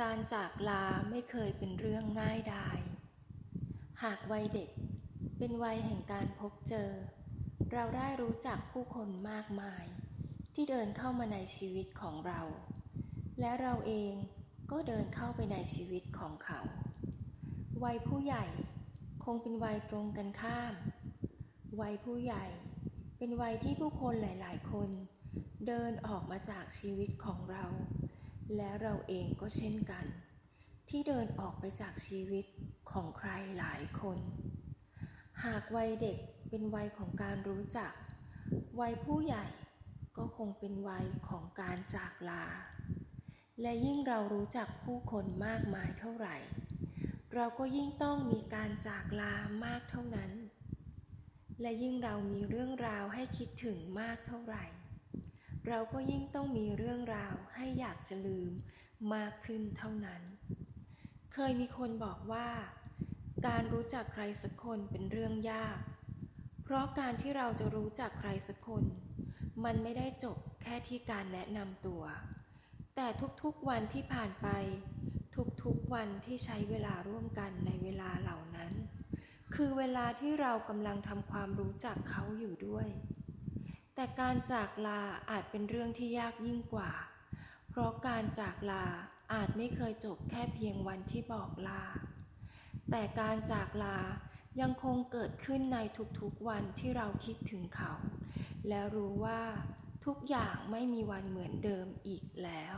การจากลาไม่เคยเป็นเรื่องง่ายดาย หากวัยเด็กเป็นวัยแห่งการพบเจอ เราได้รู้จักผู้คนมากมาย ที่เดินเข้ามาในชีวิตของเรา และเราเองก็เดินเข้าไปในชีวิตของเขา วัยผู้ใหญ่คงเป็นวัยตรงกันข้าม วัยผู้ใหญ่เป็นวัยที่ผู้คนหลาย ๆ คน เดินออกมาจากชีวิตของเรา และเราเองก็เช่นกัน ที่เดินออกไปจากชีวิตของใครหลายคน หากวัยเด็กเป็นวัยของการรู้จัก วัยผู้ใหญ่ก็คงเป็นวัยของการจากลา และยิ่งเรารู้จักผู้คนมากมายเท่าไหร่ เราก็ยิ่งต้องมีการจากลามากเท่านั้น และยิ่งเรามีเรื่องราวให้คิดถึงมากเท่าไหร่ เราก็ยิ่งต้องมีเรื่องราวให้อยากจะลืมมากขึ้นเท่านั้น เคยมีคนบอกว่า การรู้จักใครสักคนเป็นเรื่องยาก เพราะการที่เราจะรู้จักใครสักคน มันไม่ได้จบแค่ที่การแนะนำตัว แต่ทุกๆวันที่ผ่านไป ทุกๆวันที่ใช้เวลาร่วมกันในเวลาเหล่านั้น คือเวลาที่เรากำลังทำความรู้จักเขาอยู่ด้วย แต่การจากลาอาจเป็นเรื่องที่ยากยิ่งกว่า เพราะการจากลาอาจไม่เคยจบแค่เพียงวันที่บอกลา แต่การจากลายังคงเกิดขึ้นในทุกๆวันที่เราคิดถึงเขา และรู้ว่าทุกอย่างไม่มีวันเหมือนเดิมอีกแล้ว